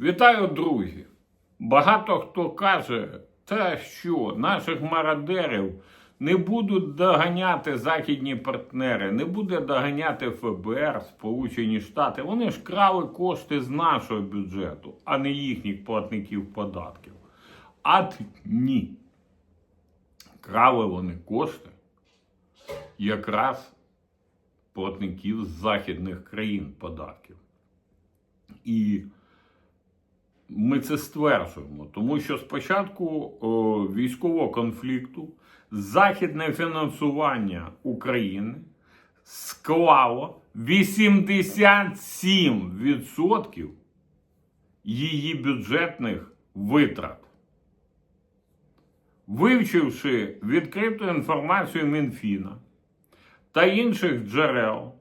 Вітаю, друзі! Багато хто каже, та що наших мародерів не будуть доганяти західні партнери, не буде доганяти ФБР, Сполучені Штати. Вони ж крали кошти з нашого бюджету, а не їхніх платників податків. Ад ні. Крали вони кошти якраз платників з західних країн податків. І ми це стверджуємо, тому що спочатку військового конфлікту західне фінансування України склало 87% її бюджетних витрат. Вивчивши відкриту інформацію Мінфіна та інших джерел,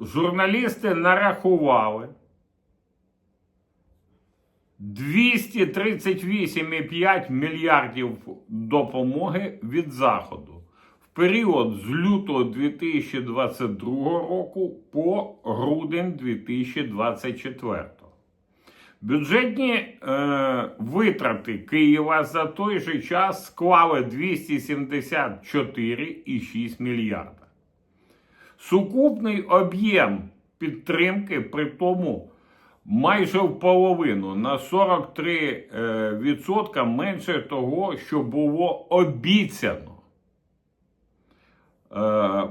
журналісти нарахували 238,5 мільярдів допомоги від Заходу в період з лютого 2022 року по грудень 2024. Бюджетні е, витрати Києва за той же час склали 274,6 мільярда. Сукупний об'єм підтримки при тому майже в половину на 43% менше того, що було обіцяно е,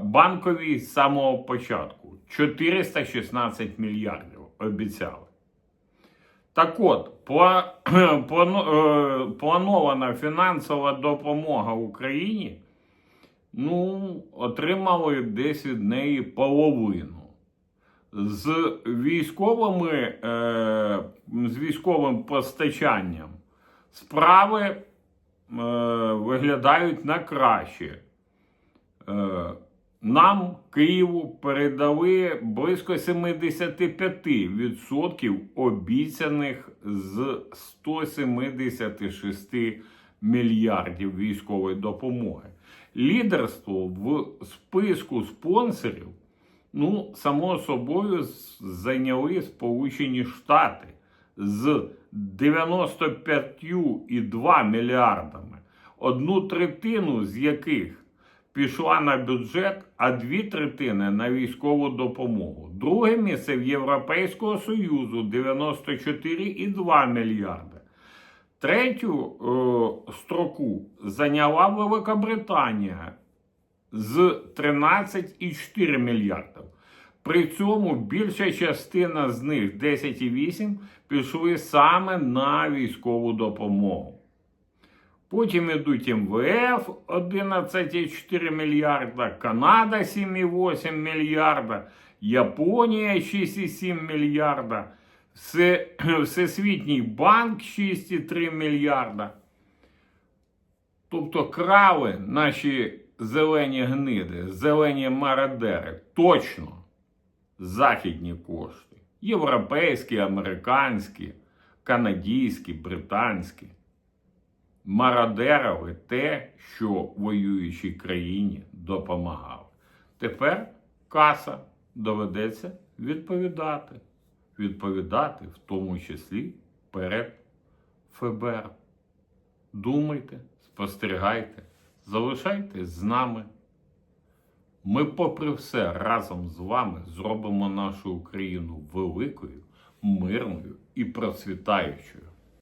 банковій з самого початку. 416 мільярдів обіцяли. Так от, е, планована фінансова допомога Україні ну, отримали десь від неї половину. З військовими, е, з військовим постачанням справи е, виглядають на краще. Е, нам, Києву, передали близько 75% обіцяних з 176 мільярдів військової допомоги. Лідерство в списку спонсорів, ну, само собою, зайняли Сполучені Штати з 95,2 мільярдами, одну третину з яких пішла на бюджет, а дві третини на військову допомогу. Друге місце в Європейського Союзу 94,2 мільярди. Третю е, строку зайняла Великобританія з 13,4 мільярдів. При цьому більша частина з них 10,8 пішли саме на військову допомогу. Потім ідуть МВФ 11,4 мільярда, Канада 7,8 мільярда, Японія 6,7 мільярда, Всесвітній банк 6,3 мільярда. Тобто крали наші зелені гниди, зелені мародери точно західні кошти. Європейські, американські, канадські, британські мародерили те, що воюючій країні допомагали. Тепер каса доведеться відповідати. Відповідати в тому числі перед ФБР. Думайте, спостерігайте, залишайтесь з нами. Ми, попри все, разом з вами зробимо нашу Україну великою, мирною і процвітаючою.